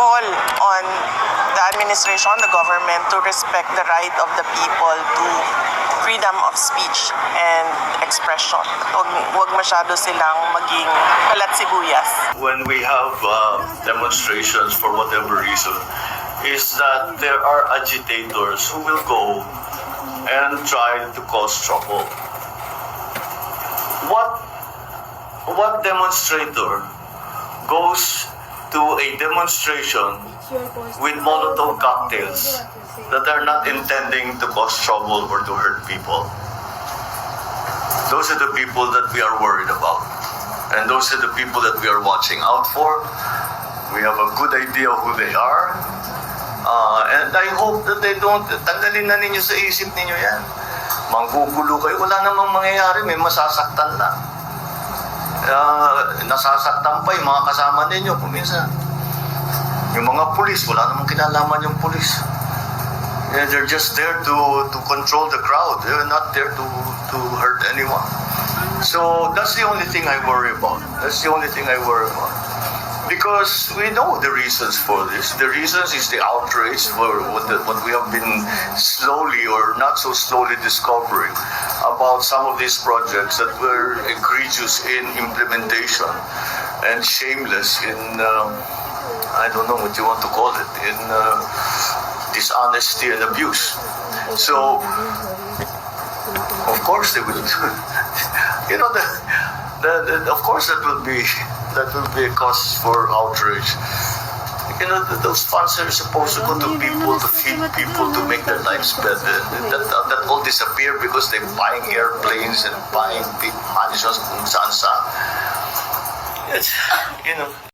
call on the administration, the government to respect the right of the people to freedom of speech and expression. Huwag, masyado silang maging kalat when we have uh, demonstrations for whatever reason is that there are agitators who will go and try to cause trouble. What what demonstrator goes to a demonstration with Molotov cocktails that are not intending to cause trouble or to hurt people? Those are the people that we are worried about. And those are the people that we are watching out for. We have a good idea who they are. Uh, and I hope that they don't, tanggalin na ninyo sa isip ninyo yan. Manggugulo kayo, wala namang mangyayari, may masasaktan na. Uh, nasasaktan pa yung mga kasama ninyo kung minsan. Yung mga pulis, wala namang kinalaman yung pulis. Yeah, they're just there to to control the crowd. They're not there to to hurt anyone. So that's the only thing I worry about. That's the only thing I worry about. Because we know the reasons for this. The reasons is the outrage what, the, what we have been slowly or not so slowly discovering about some of these projects that were egregious in implementation and shameless in, uh, I don't know what you want to call it, in uh, dishonesty and abuse. So, of course they will. you know, the, the, the, of course that will be that will be a cause for outrage. You know, th- those funds are supposed to go to people to feed people to make their lives better. That, that, that all disappear because they're buying airplanes and buying big mansions saan saan. It's, you know,